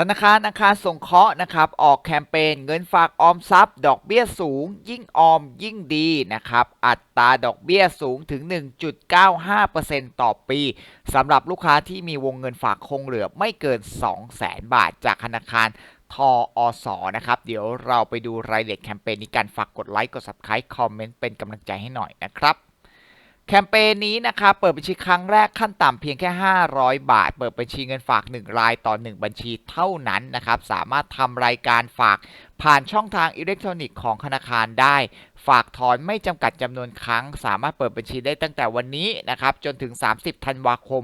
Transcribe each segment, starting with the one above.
ธนาคารอาคารสงเคราะห์นะครับ ออกแคมเปญเงินฝากออมทรัพย์ ดอกเบี้ยสูง ยิ่งออมยิ่งดีนะครับ อัตราดอกเบี้ยสูงถึง 1.95%ต่อปีสำหรับลูกค้าที่มีวงเงินฝากคงเหลือไม่เกิน 200,000 บาท จากธนาคารทออสอนะครับ เดี๋ยวเราไปดูรายละเอียดแคมเปญนี้กันฝากกดไลค์กด Subscribe คอมเมนต์เป็นกำลังใจให้หน่อยนะครับ แคมเปญนี้นะครับเปิดบัญชีครั้งแรกขั้นต่ำเพียงแค่ 500 บาท เปิดบัญชีเงินฝาก 1 รายต่อ 1 บัญชีเท่านั้นนะครับสามารถทำรายการฝากผ่านช่องทางอิเล็กทรอนิกส์ของธนาคารได้ ฝากถอนไม่จำกัดจำนวนครั้ง สามารถเปิดบัญชีได้ตั้งแต่วันนี้นะครับจนถึง 30 ธันวาคม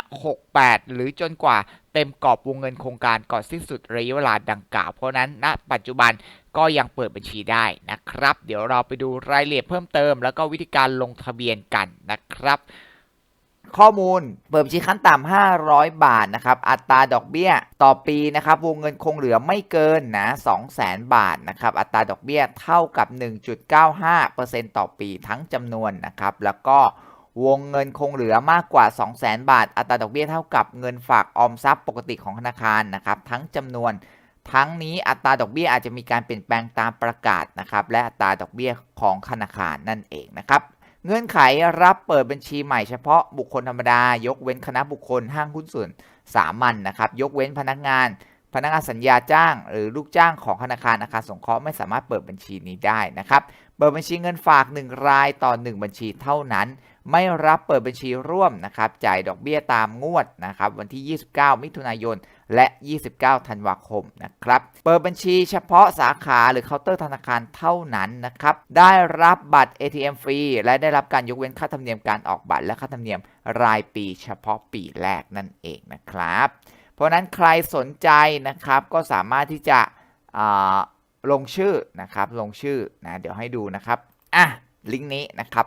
2568 หรือจนกว่าเต็มกรอบวงเงินโครงการก่อนสิ้นสุดระยะเวลาดังกล่าว เพราะนั้นณปัจจุบัน ก็ยังเปิดบัญชีได้นะครับ เดี๋ยวเราไปดูรายละเอียดเพิ่มเติม แล้วก็วิธีการลงทะเบียนกันนะครับ ข้อมูลเปิดบัญชีขั้นต่ำ500 บาทนะครับ อัตราดอกเบี้ยต่อปีนะครับ วงเงินคงเหลือไม่เกินนะ200,000 บาทนะครับ อัตราดอกเบี้ยเท่ากับ 1.95%ต่อปีทั้งจำนวนนะครับ แล้วก็วงเงินคงเหลือมากกว่า 200,000 บาท อัตราดอกเบี้ยเท่ากับเงินฝากออมทรัพย์ปกติของธนาคารนะครับ ทั้งจำนวน ทั้งนี้อัตราดอกเบี้ยอาจจะมีการเปลี่ยนแปลงตามประกาศนะครับและอัตราดอกเบี้ยของธนาคารนั่นเองนะครับเงื่อนไขรับเปิดบัญชีใหม่เฉพาะบุคคลธรรมดายกเว้นคณะบุคคลห้างหุ้นส่วนสามัญนนะครับ ยกเว้นพนักงาน พนักงานสัญญาจ้าง หรือลูกจ้างของธนาคารอาคารสงเคราะห์ไม่สามารถเปิดบัญชีนี้ได้นะครับ เปิดบัญชีเงินฝาก 1 รายต่อ 1 บัญชีเท่านั้น ไม่รับเปิดบัญชีร่วมนะครับจ่ายดอกเบี้ยตามงวดนะครับวันที่ 29 มิถุนายน และ 29 ธันวาคมนะครับเปิดบัญชีเฉพาะสาขาหรือเคาน์เตอร์ธนาคารเท่านั้นนะครับได้รับบัตร ATM ฟรีและได้รับการยกเว้นค่าธรรมเนียมการออกบัตรและค่าธรรมเนียมรายปีเฉพาะปีแรกนั่นเองนะครับเพราะนั้นใครสนใจนะครับก็สามารถที่จะลงชื่อนะครับลงชื่อนะเดี๋ยวให้ดูนะครับอะลิงก์นี้นะครับ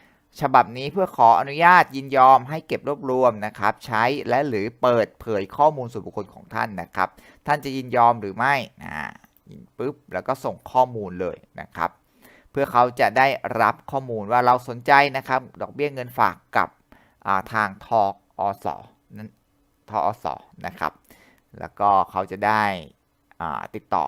ฉบับนี้เพื่อขออนุญาตยินยอมให้เก็บรวบรวมนะครับ ใช้และหรือเปิดเผยข้อมูลส่วนบุคคลของท่านนะครับ ท่านจะยินยอมหรือไม่อ่ายินปุ๊บแล้วก็ส่งข้อมูลเลยนะครับ เพื่อเขาจะได้รับข้อมูลว่าเราสนใจนะครับ ดอกเบี้ยเงินฝากกับาทางทออสนั้นทออสนะครับ แล้วก็เขาจะได้ติดต่อ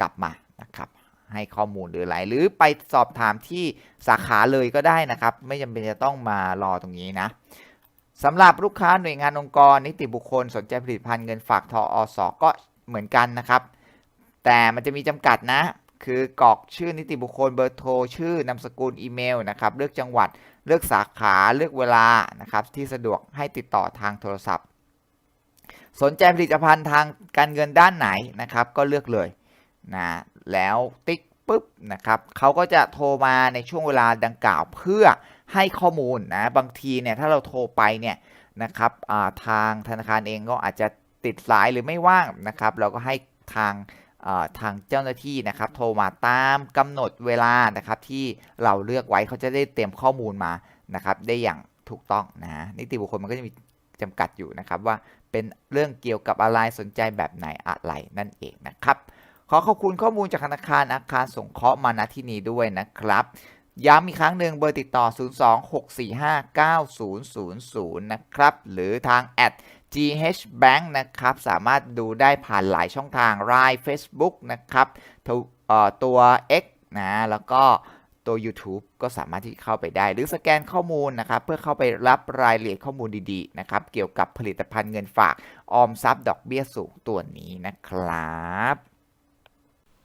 กลับมานะครับ ให้ข้อมูลหรืออะไร หรือไปสอบถามที่สาขาเลยก็ได้นะครับ ไม่จำเป็นจะต้องมารอตรงนี้นะสำหรับลูกค้าหน่วยงานองค์กร นิติบุคคลสนใจผลิตภัณฑ์เงินฝากทออสก็เหมือนกันนะครับ แต่มันจะมีจำกัดนะ คือกรอกชื่อนิติบุคคลเบอร์โทรชื่อนามสกุลอีเมลนะครับเลือกจังหวัดเลือกสาขาเลือกเวลานะครับที่สะดวกให้ติดต่อทางโทรศัพท์ สนใจผลิตภัณฑ์ทางการเงินด้านไหนนะครับ ก็เลือกเลยนะ แล้วติ๊กปุ๊บนะครับเขาก็จะโทรมาในช่วงเวลาดังกล่าวเพื่อให้ข้อมูลนะบางทีเนี่ยถ้าเราโทรไปเนี่ยนะครับาทางธนาคารเองก็อาจจะติดสายหรือไม่ว่างนะครับ เราก็ให้ทางาทางเจ้าหน้าที่นะครับโทรมาตามกำหนดเวลานะครับที่เราเลือกไว้เขาจะได้เตรียมข้อมูลมานะครับได้อย่างถูกต้องนะนิติบุคคลมันก็จะมีจำกัดอยู่นะครับว่าเป็นเรื่องเกี่ยวกับอะไรสนใจแบบไหนอะไรนั่นเองนะครับ ขอขอบคุณข้อมูลจากธนาคารอาคารสงเคราะห์มาณที่นี้ด้วยนะครับ ย้ำอีกครั้งหนึ่งเบอร์ติดต่อ 026459000 นะครับ หรือทาง @ghbank นะครับ สามารถดูได้ผ่านหลายช่องทาง Line Facebook นะครับทวเอ่อตัว X นะแล้วก็ตัว YouTube ก็สามารถที่เข้าไปได้ หรือสแกนข้อมูลนะครับ เพื่อเข้าไปรับรายละเอียดข้อมูลดีๆนะครับ เกี่ยวกับผลิตภัณฑ์เงินฝากออมทรัพย์ดอกเบี้ยสูงตัวนี้นะครับ